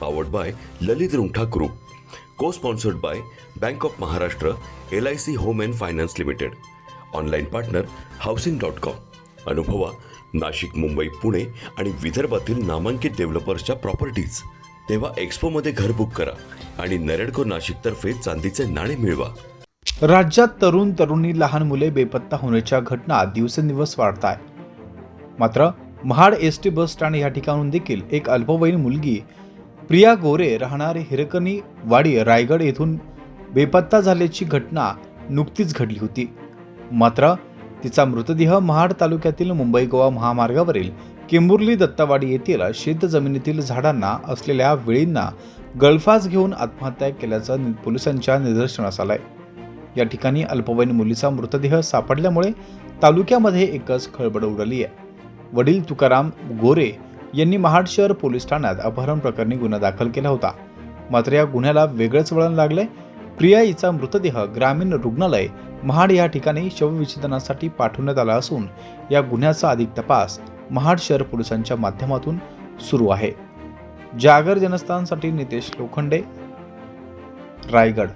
powered by Lalit Rungtha group co sponsored by bank of Maharashtra L I C home and finance limited online partner housing dot com अनुभवा नाशिक मुंबई पुणे आणि विदर्भातील नामांकित डेव्हलपर्सच्या properties तेव्हा एक्सपोमध्ये घर book करा आणि नरेडको नाशिकतर्फे चांदीचे नाणे मिळवा. राज्यात तरुण तरुणी लहान मुले बेपत्ता होण्याच्या घटना दिवसेंदिवस वाढत आहे. मात्र Mahad S T bus stand या ठिकाणून देखील एक अल्पवयीन मुलगी प्रिया गोरे राहणारे हिरकणी वाडी रायगड येथून बेपत्ता झाल्याची घटना नुकतीच घडली होती. मात्र तिचा मृतदेह महाड तालुक्यातील मुंबई गोवा महामार्गावरील किंबुर्ली दत्तावाडी येथील शेत जमिनीतील झाडांना असलेल्या वेळींना गळफास घेऊन आत्महत्या केल्याचं पोलिसांच्या निदर्शनास आलंय. या ठिकाणी अल्पवयीन मुलीचा मृतदेह सापडल्यामुळे तालुक्यामध्ये एकच खळबळ उडाली आहे वडील तुकाराम गोरे यांनी महाड शहर पोलीस ठाण्यात अपहरण प्रकरणी गुन्हा दाखल केला होता. मात्र या गुन्ह्याला वेगळंच वळण लागलंय. प्रिया हिचा मृतदेह ग्रामीण रुग्णालय महाड या ठिकाणी शवविच्छेदनासाठी पाठवण्यात आला असून या गुन्ह्याचा अधिक तपास महाड शहर पोलिसांच्या माध्यमातून सुरू आहे. जागर जनस्थानसाठी नितेश लोखंडे रायगड.